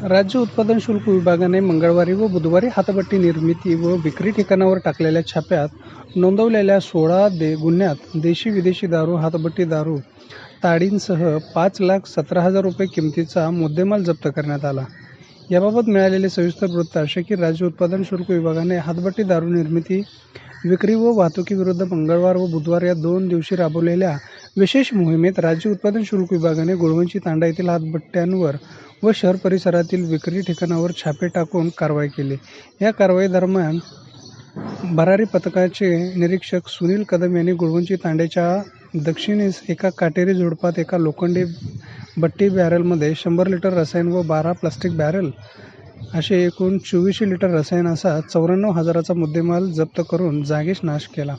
राज्य उत्पादन शुल्क विभागाने मंगळवारी व बुधवारी हातभट्टी निर्मिती व विक्री ठिकाणावर टाकलेल्या छाप्यात नोंदवलेल्या सोळा दे गुन्ह्यात देशी विदेशी दारू हातभट्टी दारू ताडींसह पाच लाख सतरा हजार रुपये किमतीचा मुद्देमाल जप्त करण्यात आला. याबाबत मिळालेले सविस्तर वृत्त असे की राज्य उत्पादन शुल्क विभागाने हातभट्टी दारू निर्मिती विक्री व वाहतुकीविरुद्ध मंगळवार व बुधवार या दोन दिवशी राबवलेल्या विशेष मोहिमेत राज्य उत्पादन शुल्क विभागाने गुळवंची तांडा येथील हातभट्ट्यांवर व शहर परिसरातील विक्री ठिकाणावर छापे टाकून कारवाई केली. या कारवाई दरम्यान भरारी पथकाचे निरीक्षक सुनील कदम यांनी गुळवंची तांड्याच्या दक्षिणेस एका काटेरी झुडपात एका लोखंडी बट्टी बॅरलमध्ये शंभर लिटर रसायन व बारा प्लास्टिक बॅरल असे एकूण चोवीसशे लिटर रसायन असा चौऱ्याण्णव हजाराचा मुद्देमाल जप्त करून जागीच नाश केला.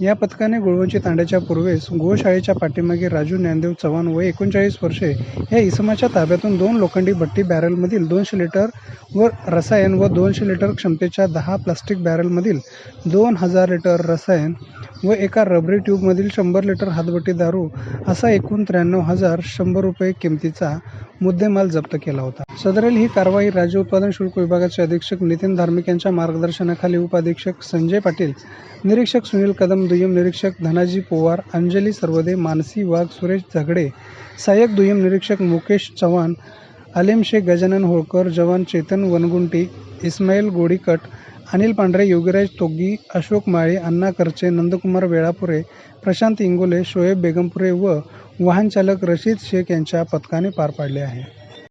या पथकाने गुळवंची तांड्याच्या पूर्वेस गोशाळेच्या पाठीमागे राजू ज्ञानदेव चव्हाण व एकोणचाळीस वर्षे या इसमाच्या ताब्यातून दोन लोखंडी भट्टी बॅरलमधील दोनशे लिटर व रसायन व दोनशे लिटर क्षमतेच्या दहा प्लास्टिक बॅरलमधील दोन हजार लिटर रसायन व एका रबरी ट्यूबमधील शंभर लिटर हातबट्टी दारू असा एकूण त्र्याण्णव हजार शंभर रुपये किमतीचा मुद्देमाल जप्त केला होता. सदरेल ही कारवाई राज्य उत्पादन शुल्क विभागाचे अधीक्षक नितीन धार्मिक यांच्या मार्गदर्शनाखाली उपाधीक्षक संजय पाटील निरीक्षक सुनील कदम दुय्यम निरीक्षक धनाजी पोवार अंजली सर्वदे मानसी वाघ सुरेश झगडे सहाय्यक दुय्यम निरीक्षक मुकेश चव्हाण आलेम शेख गजानन होळकर जवान चेतन वनगुंटी इस्माईल गोडीकट अनिल पांढरे योगीराज तोगी अशोक माळे अण्णा करचे नंदकुमार वेळापुरे प्रशांत इंगोले शोएब बेगमपुरे व वाहनचालक रशीद शेख यांच्या पथकाने पार पाडले आहे.